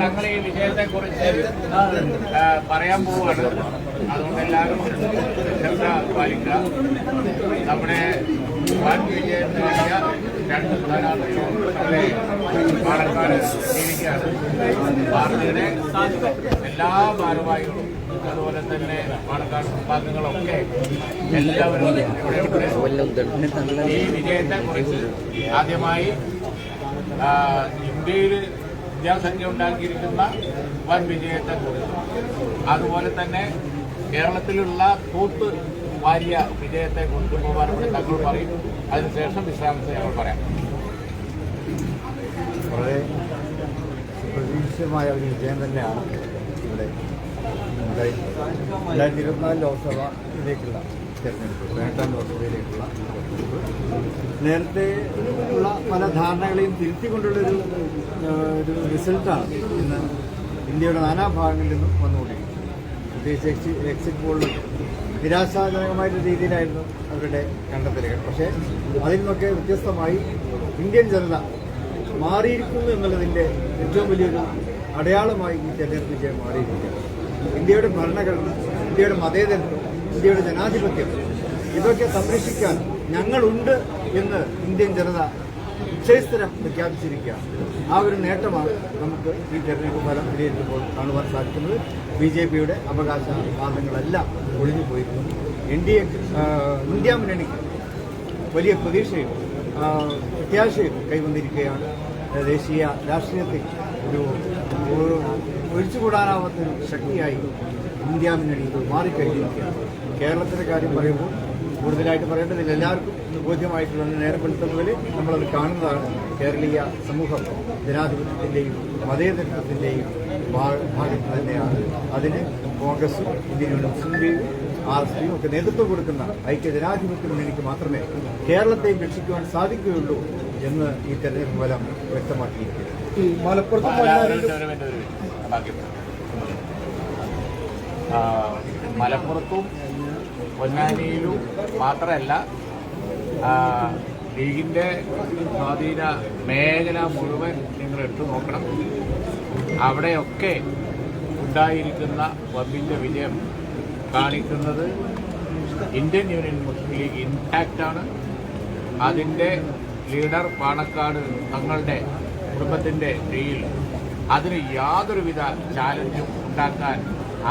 ഞങ്ങൾ ഈ വിഷയത്തെ കുറിച്ച് പറയാൻ പോവുകയാണ്. അതുകൊണ്ട് എല്ലാവരും ശ്രദ്ധ പാലിക്കുക. നമ്മുടെ പാലക്കാട് എല്ലാ ഭാരവാഹികളും അതുപോലെ തന്നെ പാലക്കാട് വിഭാഗങ്ങളൊക്കെ എല്ലാവരും ഇവിടെ ഈ വിജയത്തെ കുറിച്ച് ആദ്യമായി ഇന്ത്യയിൽ വിദ്യാസംഖ്യ ഉണ്ടാക്കിയിരിക്കുന്ന വൻ വിജയത്തെ കുറിച്ച് അതുപോലെ തന്നെ കേരളത്തിലുള്ള തൂത്ത് വാരിയ വിജയത്തെ ബഹുമാനപ്പെട്ട തങ്ങൾ പറയും. അതിനുശേഷം വിശ്രാമത്തെ ഞങ്ങൾ പറയാം. വളരെ പ്രതീക്ഷിതമായ ഒരു വിജയം തന്നെയാണ് ഇവിടെ രണ്ടായിരത്തി ഇരുപത്തിനാല് ലോക്സഭയിലേക്കുള്ള തെരഞ്ഞെടുപ്പ് പതിനെട്ടാം ലോക്സഭയിലേക്കുള്ള നേരത്തെ ഉള്ള പല ധാരണകളെയും തിരുത്തിക്കൊണ്ടുള്ളൊരു ഒരു റിസൾട്ടാണ് ഇന്ന് ഇന്ത്യയുടെ നാനാഭാഗങ്ങളിൽ നിന്നും വന്നുകൊണ്ടിരിക്കുന്നത്. പ്രത്യേകിച്ച് എക്സി എക്സിറ്റ് പോളിൽ നിരാശാജനകമായിട്ടുള്ള രീതിയിലായിരുന്നു അവരുടെ കണ്ടെത്തലുകൾ. പക്ഷേ അതിൽ നിന്നൊക്കെ വ്യത്യസ്തമായി ഇന്ത്യൻ ജനത മാറിയിരിക്കുന്നു എന്നുള്ളതിന്റെ ഏറ്റവും വലിയൊരു അടയാളമായി ഈ തെരഞ്ഞെടുപ്പ് വിജയം മാറിയിരിക്കുകയാണ്. ഇന്ത്യയുടെ ഭരണഘടന ഇന്ത്യയുടെ മതേതരത്വം ഇന്ത്യയുടെ ജനാധിപത്യം ഇതൊക്കെ സംരക്ഷിക്കാൻ ഞങ്ങളുണ്ട് എന്ന് ഇന്ത്യൻ ജനത ഉച്ചയസ്ഥരം പ്രഖ്യാപിച്ചിരിക്കുകയാണ്. ആ ഒരു നേട്ടമാണ് നമുക്ക് ഈ തെരഞ്ഞെടുപ്പ് ഫലം വിലയിരുത്തുമ്പോൾ കാണുവാൻ സാധിക്കുന്നത്. ബി ജെ പിയുടെ അവകാശ വാദങ്ങളെല്ലാം ഒഴിഞ്ഞു പോയിരുന്നു. എൻ ഡി എ ഇന്ത്യ മുന്നണിക്ക് വലിയ പ്രതീക്ഷയും പ്രത്യാശയും കൈവന്നിരിക്കുകയാണ്. ദേശീയ രാഷ്ട്രീയത്തിൽ ഒരു ഒഴിച്ചുകൂടാനാവാത്തൊരു ശക്തിയായി ഇന്ത്യ മുന്നണി മാറിക്കഴിഞ്ഞിരിക്കുകയാണ്. കേരളത്തിന്റെ കാര്യം പറയുമ്പോൾ കൂടുതലായിട്ട് പറയേണ്ടതില്ല. എല്ലാവർക്കും ബോധ്യമായിട്ടുള്ള നേരെ വെളുത്തുന്നതിൽ നമ്മളത് കാണുന്നതാണ് കേരളീയ സമൂഹം ജനാധിപത്യത്തിന്റെയും മതേതരത്വത്തിന്റെയും ഭാഗത്ത് തന്നെയാണ്. അതിന് കോൺഗ്രസും ഇന്ത്യൻ യൂണിയൻ മുസ്ലിം ലീഗ് ആർ എസ് പിയും ഒക്കെ നേതൃത്വം കൊടുക്കുന്ന ഐക്യ ജനാധിപത്യ മുന്നണിക്ക് മാത്രമേ കേരളത്തെയും രക്ഷിക്കുവാൻ സാധിക്കുകയുള്ളൂ എന്ന് ഈ തെരഞ്ഞെടുപ്പ് ഫലം വ്യക്തമാക്കിയിരിക്കുന്നു. മലപ്പുറത്തും മലപ്പുറത്തും പൊന്നാനിയിലും മാത്രമല്ല ലീഗിന്റെ സ്വാധീന മേഖല മുഴുവൻ നിങ്ങൾ എടുത്തു നോക്കണം. അവിടെയൊക്കെ ഉണ്ടായിരിക്കുന്ന വമ്പിന്റെ വിജയം കാണിക്കുന്നത് ഇന്ത്യൻ യൂണിയൻ മുസ്ലിം ലീഗ് ഇൻടാക്റ്റാണ് അതിന്റെ ലീഡർ പാണക്കാട് തങ്ങളുടെ കുടുംബത്തിന്റെ കീഴിൽ അതിന് യാതൊരുവിധ ചാലഞ്ചും ഉണ്ടാക്കാൻ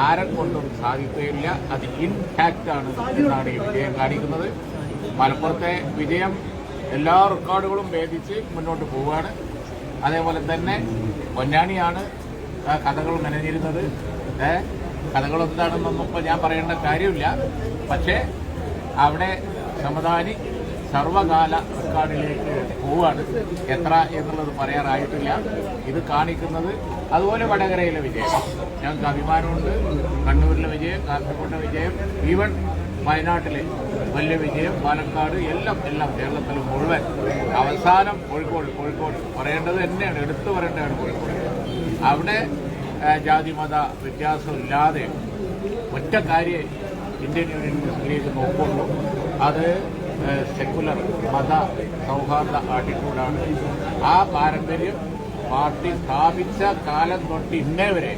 ആരെ കൊണ്ടും സാധിക്കുകയില്ല. അത് ഇൻടാക്റ്റാണ് എന്നാണ് ഈ വിജയം കാണിക്കുന്നത്. മലപ്പുറത്തെ വിജയം എല്ലാ റെക്കോർഡുകളും ഭേദിച്ച് മുന്നോട്ട് പോവുകയാണ്. അതേപോലെ തന്നെ പൊന്നാനിയാണ് ആ കഥകൾ മെനഞ്ഞിരുന്നത്. കഥകൾ എന്താണെന്നൊന്നും ഇപ്പോൾ ഞാൻ പറയേണ്ട കാര്യമില്ല. പക്ഷേ അവിടെ സമദാനി സർവകാല റെക്കോർഡിലേക്ക് പോവാണ്. എത്ര എന്നുള്ളത് പറയാറായിട്ടില്ല. ഇത് കാണിക്കുന്നത് അതുപോലെ വടകരയിലെ വിജയം. ഞങ്ങൾക്ക് അഭിമാനമുണ്ട്. കണ്ണൂരിലെ വിജയം കാസർഗോഡിലെ വിജയം ഈവൻ വയനാട്ടിലെ വലിയ വിജയം പാലക്കാട് എല്ലാം എല്ലാം കേരളത്തിൽ മുഴുവൻ. അവസാനം കോഴിക്കോട് കോഴിക്കോട്. പറയേണ്ടത് തന്നെയാണ്. എടുത്തു പറയേണ്ടതാണ് കോഴിക്കോട്. അവിടെ ആ, ജാതി മത വ്യത്യാസമില്ലാതെ ഒറ്റ കാര്യം ഇന്ത്യൻ യൂണിയൻ മുസ്ലിം നോക്കുള്ളൂ അത് സെക്കുലർ മത സൗഹാർദ്ദ ആട്ടിറ്റ്യൂഡാണ് ആ പാരമ്പര്യം പാർട്ടി സ്ഥാപിച്ച കാലം തൊട്ട് ഇന്നേ വരെ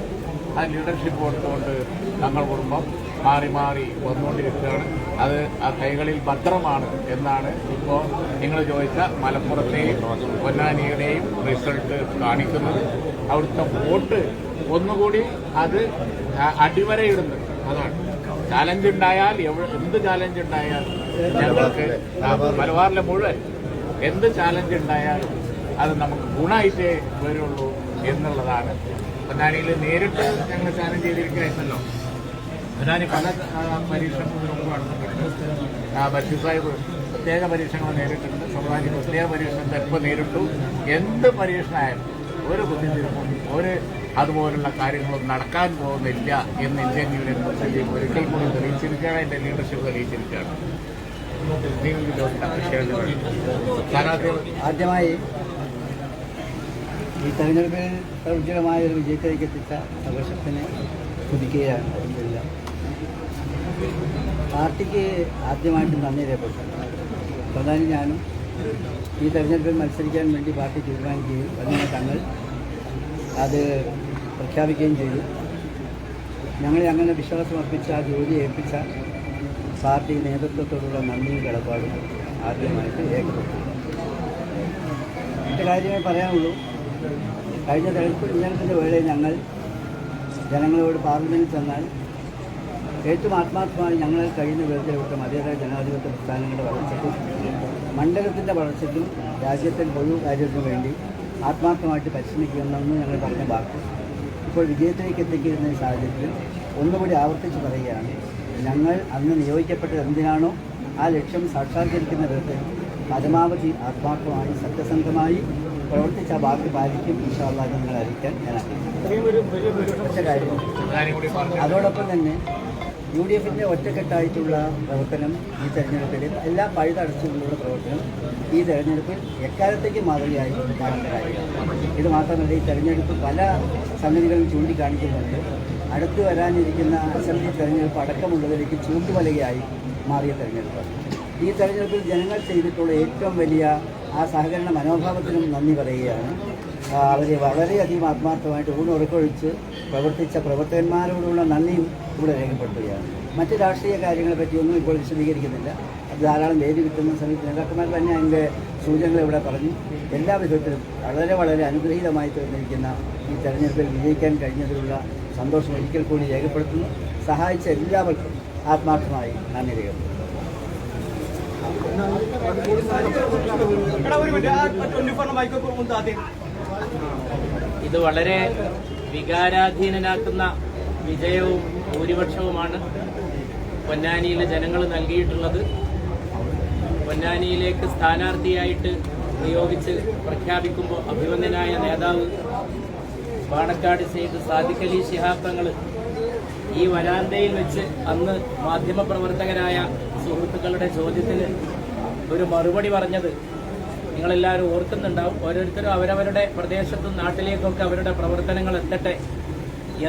ആ ലീഡർഷിപ്പ് കൊടുത്തുകൊണ്ട് ഞങ്ങൾ കുടുംബം മാറി മാറി വന്നുകൊണ്ടിരിക്കുകയാണ്. അത് ആ കൈകളിൽ ഭദ്രമാണ് എന്നാണ് ഇപ്പോൾ നിങ്ങൾ ചോദിച്ച മലപ്പുറത്തെയും പൊന്നാനിയുടെയും റിസൾട്ട് കാണിക്കുന്നത്. അവിടുത്തെ വോട്ട് ഒന്നുകൂടി അത് ആ- അടിവരയിടുന്നു. അതാണ്. ചാലഞ്ച് ഉണ്ടായാൽ എന്ത് ചാലഞ്ച് ഉണ്ടായാൽ ഞങ്ങൾക്ക് മലബാറിലെ മുഴുവൻ എന്ത് ചാലഞ്ച് ഉണ്ടായാലും അത് നമുക്ക് ഗുണമായിട്ടേ വരുള്ളൂ എന്നുള്ളതാണ്. പൊന്നാനിയിൽ നേരിട്ട് ഞങ്ങൾ ചാലഞ്ച് ചെയ്തിരിക്കുകയായിരുന്നല്ലോ പൊന്നാനി പല പ്രത്യേക പരീക്ഷണങ്ങൾ നേരിട്ടുണ്ട് സമുദായ പ്രത്യേക പരീക്ഷണം ചിലപ്പോൾ നേരിട്ടു. എന്ത് പരീക്ഷണമായാലും ഒരു ബുദ്ധിമുട്ടും ഒരു അതുപോലുള്ള കാര്യങ്ങളൊന്നും നടക്കാൻ പോകുന്നില്ല എന്ന് ഇന്ത്യൻ യൂണിയൻ മുസ്ലിം ഒരിക്കൽ കൂടി തെളിയിച്ചിരിക്കുകയാണ്. എന്റെ ലീഡർഷിപ്പ് തെളിയിച്ചിരിക്കുകയാണ്. ആദ്യമായി ഈ തെരഞ്ഞെടുപ്പിൽ ഉജ്ജ്വലമായ ഒരു വിജയത്തിലേക്ക് എത്തിച്ച സംഘർഷത്തിന് അലഹമില്ല പാർട്ടിക്ക് ആദ്യമായിട്ട് നന്ദി രേഖപ്പെട്ടു പ്രധാനി ഞാനും ഈ തെരഞ്ഞെടുപ്പിൽ മത്സരിക്കാൻ വേണ്ടി പാർട്ടി തീരുമാനിക്കുകയും അതിനെ തങ്ങൾ അത് പ്രഖ്യാപിക്കുകയും ചെയ്തു. ഞങ്ങളെ അങ്ങനെ വിശ്വാസം അർപ്പിച്ച ആ ജോലി ഏൽപ്പിച്ച പാർട്ടി നേതൃത്വത്തോടുള്ള നന്ദിയും കിടപ്പാടും ആദ്യമായിട്ട് രേഖപ്പെടുത്തുന്നു മറ്റു കാര്യമേ പറയാനുള്ളൂ. കഴിഞ്ഞ തെരഞ്ഞെടുപ്പ് തെരഞ്ഞെടുപ്പിന്റെ വേളയിൽ ഞങ്ങൾ ജനങ്ങളോട് പാർലമെന്റിൽ ചെന്നാൽ ഏറ്റവും ആത്മാർത്ഥമായി ഞങ്ങളെ കഴിയുന്ന വിധത്തിൽ ഇവിടുത്തെ മതേതര ജനാധിപത്യ പ്രസ്ഥാനങ്ങളുടെ വളർച്ചയ്ക്കും മണ്ഡലത്തിന്റെ വളർച്ചയ്ക്കും രാജ്യത്തെ പൊതു കാര്യത്തിനു വേണ്ടി ആത്മാർത്ഥമായിട്ട് പരിശ്രമിക്കുമെന്നാണ് ഞങ്ങൾ പറഞ്ഞ വാക്ക്. ഇപ്പോൾ വിജയത്തിലേക്ക് എത്തിക്കുന്ന സാഹചര്യത്തിൽ ഒന്നുകൂടി ആവർത്തിച്ച് പറയുകയാണ് ഞങ്ങൾ അന്ന് നിയോഗിക്കപ്പെട്ടത് എന്തിനാണോ ആ ലക്ഷ്യം സാക്ഷാത്കരിക്കുന്ന വിധത്തിൽ പരമാവധി ആത്മാർത്ഥമായി സത്യസന്ധമായി പ്രവർത്തിച്ച ആ വാക്ക് പാലിക്കും. നിങ്ങളെ അറിയിക്കാൻ ഞാൻ അതോടൊപ്പം തന്നെ യു ഡി എഫിന്റെ ഒറ്റക്കെട്ടായിട്ടുള്ള പ്രവർത്തനം ഈ തെരഞ്ഞെടുപ്പിൽ എല്ലാ പഴുതടച്ചുകൊണ്ടുള്ള പ്രവർത്തനം ഈ തെരഞ്ഞെടുപ്പിൽ എക്കാലത്തേക്ക് മാതൃകയായി കാര്യമാണ് ഇത് മാത്രമല്ല ഈ തെരഞ്ഞെടുപ്പ് പല സംഗതികളും ചൂണ്ടിക്കാണിക്കുന്നുണ്ട്. അടുത്ത് വരാനിരിക്കുന്ന അസംബ്ലി തെരഞ്ഞെടുപ്പ് അടക്കമുള്ളതിലേക്ക് ചൂണ്ടുവലയായി മാറിയ തെരഞ്ഞെടുപ്പ്. ഈ തെരഞ്ഞെടുപ്പിൽ ജനങ്ങൾ ചെയ്തിട്ടുള്ള ഏറ്റവും വലിയ ആ സഹകരണ മനോഭാവത്തിനും നന്ദി പറയുകയാണ്. അവരെ വളരെയധികം ആത്മാർത്ഥമായിട്ട് ഊണുറക്കൊഴിച്ച് പ്രവർത്തിച്ച പ്രവർത്തകന്മാരോടുള്ള നന്ദിയും ഇവിടെ രേഖപ്പെടുത്തുകയാണ്. മറ്റ് രാഷ്ട്രീയ കാര്യങ്ങളെ പറ്റിയൊന്നും ഇപ്പോൾ വിശദീകരിക്കുന്നില്ല. അത് ധാരാളം വേദി കിട്ടുന്ന സമയത്ത് നേതാക്കന്മാർ തന്നെ അതിന്റെ സൂചനകൾ ഇവിടെ പറഞ്ഞു. എല്ലാ വിധത്തിലും വളരെ വളരെ അനുഗ്രഹീതമായി തീർന്നിരിക്കുന്ന ഈ തെരഞ്ഞെടുപ്പിൽ വിജയിക്കാൻ കഴിഞ്ഞതിലുള്ള സന്തോഷം ഒരിക്കൽ കൂടി രേഖപ്പെടുത്തുന്നു. സഹായിച്ച എല്ലാവർക്കും ആത്മാർത്ഥമായി നന്ദി രേഖപ്പെടുത്തുന്നു. ഇത് വളരെ വികാരാധീനനാക്കുന്ന വിജയവും ഭൂരിപക്ഷവുമാണ് പൊന്നാനിയിലെ ജനങ്ങൾ നൽകിയിട്ടുള്ളത്. പൊന്നാനിയിലേക്ക് സ്ഥാനാർത്ഥിയായിട്ട് നിയോഗിച്ച് പ്രഖ്യാപിക്കുമ്പോൾ അഭിമന്യനായ നേതാവ് പാണക്കാട് സെയ്ദ് സാദിഖലി അലി ഈ വരാന്തയിൽ വെച്ച് അന്ന് മാധ്യമപ്രവർത്തകരായ സുഹൃത്തുക്കളുടെ ചോദ്യത്തിന് ഒരു മറുപടി പറഞ്ഞത് നിങ്ങളെല്ലാവരും ഓർക്കുന്നുണ്ടാവും. ഓരോരുത്തരും അവരവരുടെ പ്രദേശത്തും നാട്ടിലേക്കൊക്കെ അവരുടെ പ്രവർത്തനങ്ങൾ എത്തട്ടെ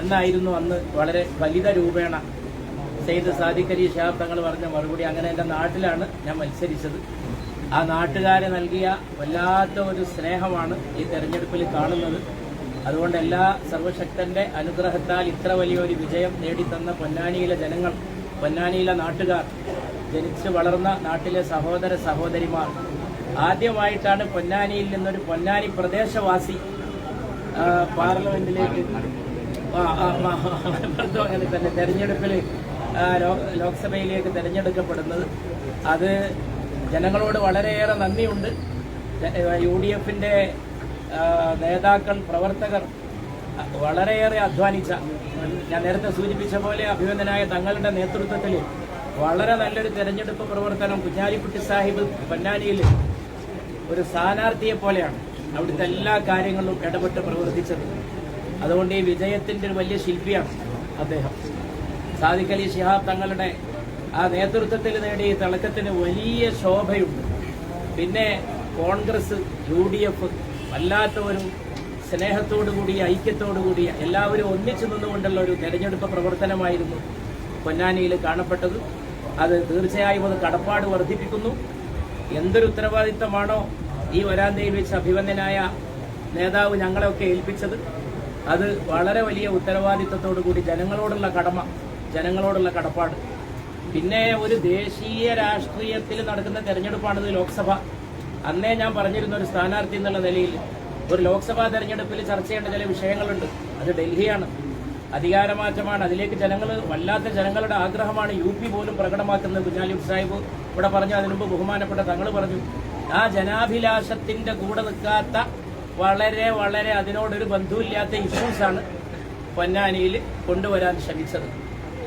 എന്നായിരുന്നു അന്ന് വളരെ ഫലിത രൂപേണ സെയ്ദ് സാദിഖ് അലി ഷാബ് തങ്ങൾ പറഞ്ഞ മറുപടി. അങ്ങനെ എന്റെ നാട്ടിലാണ് ഞാൻ മത്സരിച്ചത്. ആ നാട്ടുകാരെ നൽകിയ വല്ലാത്ത ഒരു സ്നേഹമാണ് ഈ തെരഞ്ഞെടുപ്പിൽ കാണുന്നത്. അതുകൊണ്ട് എല്ലാ സർവശക്തന്റെ അനുഗ്രഹത്താൽ ഇത്ര വലിയൊരു വിജയം നേടിത്തന്ന പൊന്നാനിയിലെ ജനങ്ങൾ പൊന്നാനിയിലെ നാട്ടുകാർ ജനിച്ചു വളർന്ന നാട്ടിലെ സഹോദര സഹോദരിമാർ ആദ്യമായിട്ടാണ് പൊന്നാനിയിൽ നിന്നൊരു പൊന്നാനി പ്രദേശവാസി പാർലമെന്റിലേക്ക് അങ്ങനെ തന്നെ തെരഞ്ഞെടുപ്പിൽ ലോക്സഭയിലേക്ക് തെരഞ്ഞെടുക്കപ്പെടുന്നത്. അത് ജനങ്ങളോട് വളരെയേറെ നന്ദിയുണ്ട്. യു ഡി എഫിന്റെ നേതാക്കൾ പ്രവർത്തകർ വളരെയേറെ അധ്വാനിച്ച ഞാൻ നേരത്തെ സൂചിപ്പിച്ച പോലെ അഭിനന്ദനായ തങ്ങളുടെ നേതൃത്വത്തിൽ വളരെ നല്ലൊരു തെരഞ്ഞെടുപ്പ് പ്രവർത്തനം കുഞ്ഞാലിക്കുട്ടി സാഹിബ് പൊന്നാനിയിൽ ഒരു സ്ഥാനാർത്ഥിയെ പോലെയാണ് അവിടുത്തെ എല്ലാ കാര്യങ്ങളിലും ഇടപെട്ട് പ്രവർത്തിച്ചത്. അതുകൊണ്ട് ഈ വിജയത്തിന്റെ ഒരു വലിയ ശില്പിയാണ് അദ്ദേഹം. സാദിഖ് അലി ഷിഹാബ് തങ്ങളുടെ ആ നേതൃത്വത്തിൽ നേടിയ ഈ തിളക്കത്തിന് വലിയ ശോഭയുണ്ട്. പിന്നെ കോൺഗ്രസ് യു ഡി എഫ് വല്ലാത്ത ഒരു സ്നേഹത്തോടു കൂടിയ ഐക്യത്തോടു കൂടിയ എല്ലാവരും ഒന്നിച്ചു നിന്നുകൊണ്ടുള്ള ഒരു തെരഞ്ഞെടുപ്പ് പ്രവർത്തനമായിരുന്നു പൊന്നാനിയിൽ കാണപ്പെട്ടത്. അത് തീർച്ചയായും അത് കടപ്പാട് വർദ്ധിപ്പിക്കുന്നു. എന്തൊരു ഉത്തരവാദിത്തമാണോ ഈ വരാന്തയിൽ വെച്ച് അഭിവന്ദനായ നേതാവ് ഞങ്ങളെയൊക്കെ ഏൽപ്പിച്ചത്? അത് വളരെ വലിയ ഉത്തരവാദിത്തത്തോടു കൂടി ജനങ്ങളോടുള്ള കടമ ജനങ്ങളോടുള്ള കടപ്പാട്. പിന്നെ ഒരു ദേശീയ രാഷ്ട്രീയത്തിൽ നടക്കുന്ന തെരഞ്ഞെടുപ്പാണിത് ലോക്സഭ. അന്നേ ഞാൻ പറഞ്ഞിരുന്ന ഒരു സ്ഥാനാർത്ഥി എന്നുള്ള നിലയിൽ ഒരു ലോക്സഭാ തെരഞ്ഞെടുപ്പിൽ ചർച്ച ചെയ്യേണ്ട ചില വിഷയങ്ങളുണ്ട്. അത് ഡൽഹിയാണ്. അധികാരമാറ്റമാണ്. അതിലേക്ക് ജനങ്ങൾ വല്ലാത്ത ജനങ്ങളുടെ ആഗ്രഹമാണ് യു പി പോലും പ്രകടമാക്കുന്നത്. കുഞ്ഞാലി സാഹിബ് ഇവിടെ പറഞ്ഞു അതിനു മുമ്പ് ബഹുമാനപ്പെട്ട തങ്ങൾ പറഞ്ഞു ആ ജനാഭിലാഷത്തിന്റെ കൂടെ നിൽക്കാത്ത വളരെ വളരെ അതിനോടൊരു ബന്ധുവില്ലാത്ത ഇഷ്യൂസാണ് പൊന്നാനിയിൽ കൊണ്ടുവരാൻ ശ്രമിച്ചത്.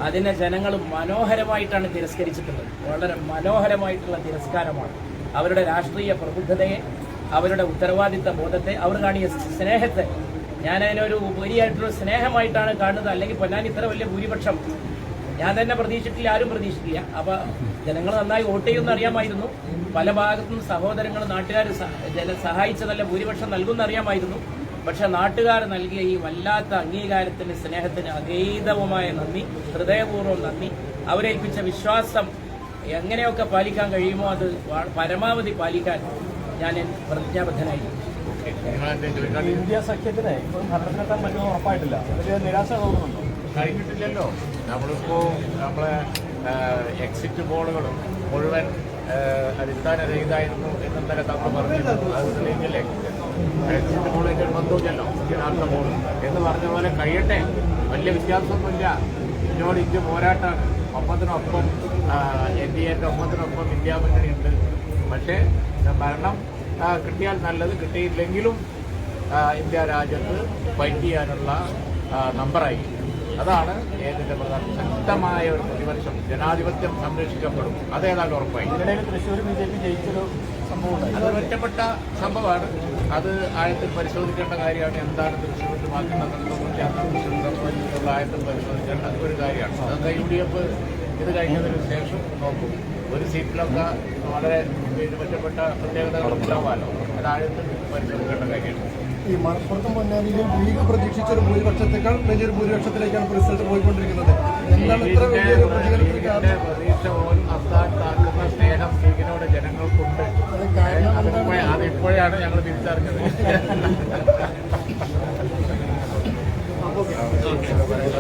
അതിനെ ജനങ്ങൾ മനോഹരമായിട്ടാണ് തിരസ്കരിച്ചിട്ടുള്ളത്. വളരെ മനോഹരമായിട്ടുള്ള തിരസ്കാരമാണ്. അവരുടെ രാഷ്ട്രീയ പ്രബുദ്ധതയെ അവരുടെ ഉത്തരവാദിത്ത ബോധത്തെ അവർ കാണിയ സ്നേഹത്തെ ഞാൻ അതിനൊരു ഉപരിയായിട്ടുള്ള സ്നേഹമായിട്ടാണ് കാണുന്നത്. അല്ലെങ്കിൽ പൊന്നാനി ഇത്ര വലിയ ഭൂരിപക്ഷം ഞാൻ തന്നെ പ്രതീക്ഷിച്ചിട്ടില്ല ആരും പ്രതീക്ഷിച്ചില്ല അപ്പൊ ജനങ്ങൾ നന്നായി വോട്ട് ചെയ്യുമെന്ന് അറിയാമായിരുന്നു. പല ഭാഗത്തും സഹോദരങ്ങൾ നാട്ടുകാർ സഹായിച്ച നല്ല ഭൂരിപക്ഷം നൽകുമെന്ന് അറിയാമായിരുന്നു. പക്ഷെ നാട്ടുകാർ നൽകിയ ഈ വല്ലാത്ത അംഗീകാരത്തിന് സ്നേഹത്തിന് അതീതവുമായ നന്ദി ഹൃദയപൂർവം നന്ദി. അവരേൽപ്പിച്ച വിശ്വാസം എങ്ങനെയൊക്കെ പാലിക്കാൻ കഴിയുമോ അത് പരമാവധി പാലിക്കാൻ ഞാൻ പ്രതിജ്ഞാബദ്ധനായിരിക്കും ഇന്ത്യ സഖ്യത്തിന് ഭരണത്തിനെത്താൻ ഭരണത്തിലെത്താൻ പറ്റുമെന്ന് ഉറപ്പായിട്ടില്ല. അതിൽ നിരാശ തോന്നുന്നുണ്ടോ? കഴിഞ്ഞിട്ടില്ലല്ലോ. നമ്മളിപ്പോ നമ്മളെ എക്സിറ്റ് പോളുകളും മുഴുവൻ അടിസ്ഥാനരഹിതായിരുന്നു എന്നെന്നലെ നമ്മൾ പറഞ്ഞിരുന്നു അത് തെളിയിച്ചില്ലേ എക്സിറ്റ് പോളിന്റെ ബന്ധമില്ലല്ലോ യഥാർത്ഥ പോൾ എന്ന് പറഞ്ഞ പോലെ കഴിയട്ടെ. വലിയ വ്യത്യാസമൊന്നുമില്ല. ഇന്നോട് ഇന്ത്യ പോരാട്ടാണ്. ഒപ്പത്തിനൊപ്പം എൻ ഡി എന്റെ ഒപ്പത്തിനൊപ്പം ഇന്ത്യ മുന്നണിയുണ്ട്. പക്ഷേ ഭരണം കിട്ടിയാൽ നല്ലത് കിട്ടിയില്ലെങ്കിലും ഇന്ത്യ രാജ്യത്ത് ഫൈറ്റ് ചെയ്യാനുള്ള നമ്പറായി അതാണ് ഏതിന്റെ പ്രധാന ശക്തമായ ഒരു പ്രതിപക്ഷം ജനാധിപത്യം സംരക്ഷിക്കപ്പെടും. അതേതാണ്ട് ഉറപ്പായി. ഇതിനിടയിൽ തൃശ്ശൂർ ബി ജെ പി ജയിച്ചൊരു സംഭവം ഉണ്ടായി അത് ഒറ്റപ്പെട്ട സംഭവമാണ്. അത് ആഴത്തിൽ പരിശോധിക്കേണ്ട കാര്യമാണ്. എന്താണ് തൃശ്ശൂരിൽ മാറ്റുന്നത് ആഴത്തിൽ പരിശോധിക്കേണ്ട ഒരു കാര്യമാണ്. അതൊക്കെ യു ഡി എഫ് ഇത് കഴിഞ്ഞതിന് ശേഷം നോക്കും. ഒരു സീറ്റിലൊക്കെ വളരെ മെച്ചപ്പെട്ട പ്രത്യേകതകൾ ഉണ്ടാവാമല്ലോ അതായത് കാര്യമാണ് ഈ മലപ്പുറത്തും പൊന്നാനിയിലും ലീഗ് പ്രതീക്ഷിച്ച ഒരു ഭൂരിപക്ഷത്തെക്കാൾ വലിയൊരു ഭൂരിപക്ഷത്തിലേക്കാണ് റിസൾട്ട് പോയിക്കൊണ്ടിരിക്കുന്നത്. എന്താണ് ഇത്ര വലിയൊരു പ്രതീക്ഷ പോലും സ്നേഹം ലീഗിനോട് ജനങ്ങൾക്കുണ്ട്. അതിപ്പോഴേ അതിപ്പോഴാണ് ഞങ്ങൾ തിരിച്ചറിഞ്ഞത്.